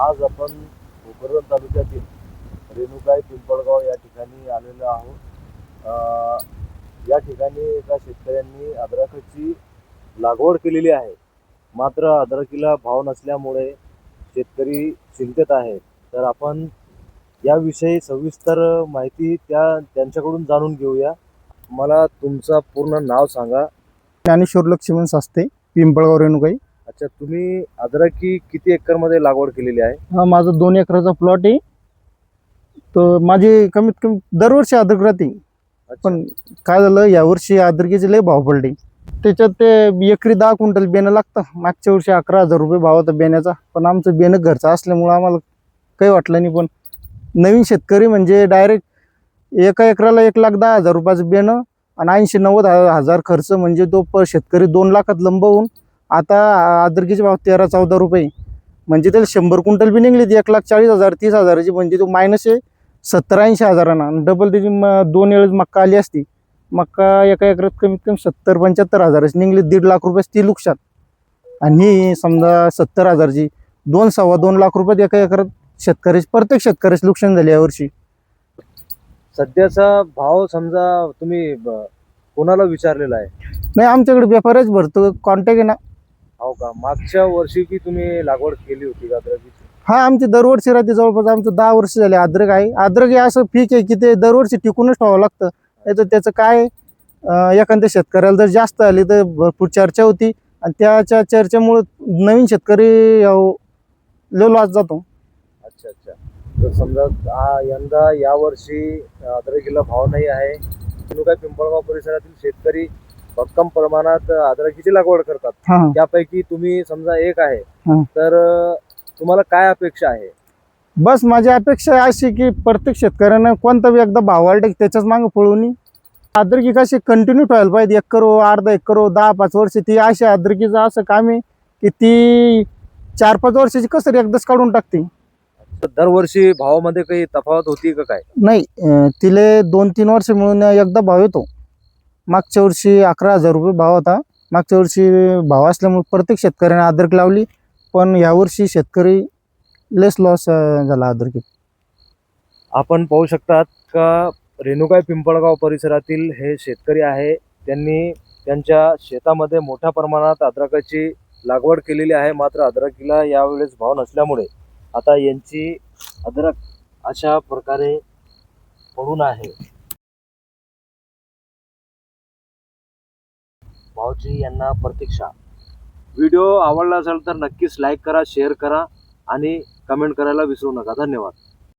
आज आपण भोकरदन तालुक्यातील रेणुकाई पिंपळगाव या ठिकाणी आलेलो आहोत. या ठिकाणी एका शेतकऱ्यांनी अद्रकाची लागवड केलेली आहे. मात्र अद्रकीला भाव नसल्यामुळे शेतकरी चिंतेत आहेत. तर आपण याविषयी सविस्तर माहिती त्या त्यांच्याकडून जाणून घेऊया. मला तुमचं पूर्ण नाव सांगा. ज्ञानेश्वर लक्ष्मण सास्ते पिंपळगाव रेणुकाई. अच्छा तुम्ही अद्रकी किती एकरमध्ये लागवड केलेली आहे? हा माझा दोन एकराचा प्लॉट आहे. तर माझी कमीत कमी दरवर्षी अद्रक राहते. पण काय झालं यावर्षी अद्रकीचे लय भाव पडले. त्याच्यात ते एकरी दहा क्विंटल बेणं लागतं. मागच्या वर्षी अकरा हजार रुपये भाव होता बेण्याचा पण आमचं बेणं घरचं असल्यामुळं आम्हाला काही वाटलं नाही. पण नवीन शेतकरी म्हणजे डायरेक्ट एका एकराला एक लाख दहा हजार रुपयाचं बेणं आणि ऐंशी नव्वद हजार खर्च म्हणजे तो शेतकरी दोन लाखात लंबवून आता अद्रकीचे भाव तेरा चौदा रुपये. म्हणजे त्याला शंभर क्विंटल बी निघली ती एक लाख चाळीस हजार तीस हजाराची. म्हणजे तो मायनस आहे सत्तर ऐंशी हजारांना. डबल त्याची म दोन वेळेस मक्का आली असती. मक्का एका एकरात कमीत कमी सत्तर पंच्याहत्तर हजाराची. निघली दीड लाख रुपये ती नुकसान आणि समजा सत्तर हजारची दोन सव्वा दोन लाख रुपयात एका एकरात शेतकऱ्याची प्रत्येक शेतकऱ्याची नुकसान झाली यावर्षी सध्याचा भाव समजा तुम्ही ब- कोणाला विचारलेला आहे? नाही आमच्याकडे व्यापारच भरतो. कॉन्टॅक्ट आहे ना. हो का? मागच्या वर्षी की तुम्ही लागवड केली होती का अद्रकीची हा आमची दरवर्षी राहते जवळपास आमचं दहा वर्ष झाले अद्रक आहे. अद्रक हे असं पीक आहे की ते दरवर्षी टिकूनच ठेवावं लागतं. नाही तर त्याचं काय अं, एखाद्या शेतकऱ्याला जर जास्त आली तर भरपूर चर्चा होती आणि त्याच्या चर्चेमुळे नवीन शेतकरी लॉस जातो. अच्छा अच्छा. तर समजा आ- यंदा यावर्षी अद्रकीला भाव नाही आहे. काय पिंपळगाव परिसरातील शेतकरी भक्कम प्रमाणात अद्रकीची लागवड करतात. हा. त्यापैकी तुम्ही समजा एक आहे. तर अ, तुम्हाला काय अपेक्षा आहे? बस माझी अपेक्षा अशी की प्रत्येक शेतकऱ्यानं कोणता बी एकदा भाव वाढला की त्याच्याच मागं पळवणी अद्रकी कशी कंटिन्यू ठेवायला पाहिजे एक करो अर्धा एक करो दहा पाच वर्ष ती अशी अद्रकीचं असं काम आहे की ती चार पाच वर्षाची कसं रे एकदाच काढून टाकते. तर दरवर्षी भावामध्ये काही तफावत होती का काय? नाही अं, तिले दोन तीन वर्ष मिळून एकदा भाव येतो. मागच्या वर्षी अकरा हजार रुपये भाव होता. मागच्या वर्षी भाव असल्यामुळे प्रत्येक शेतकऱ्याने अद्रक लावली. पण यावर्षी शेतकरी लेस लॉस झाला अद्रकीत आपण पाहू शकतात का रेणुकाई पिंपळगाव परिसरातील हे शेतकरी आहे. त्यांनी त्यांच्या शेतामध्ये मोठ्या प्रमाणात अद्रकाची लागवड केलेली आहे. मात्र अद्रकीला यावेळेस भाव नसल्यामुळे आता यांची अद्रक अशा प्रकारे पडून आहे. भाऊजी यांना प्रतीक्षा. व्हिडिओ आवडला असेल तर नक्कीच लाईक करा शेअर करा आणि कमेंट करायला विसरू नका. धन्यवाद.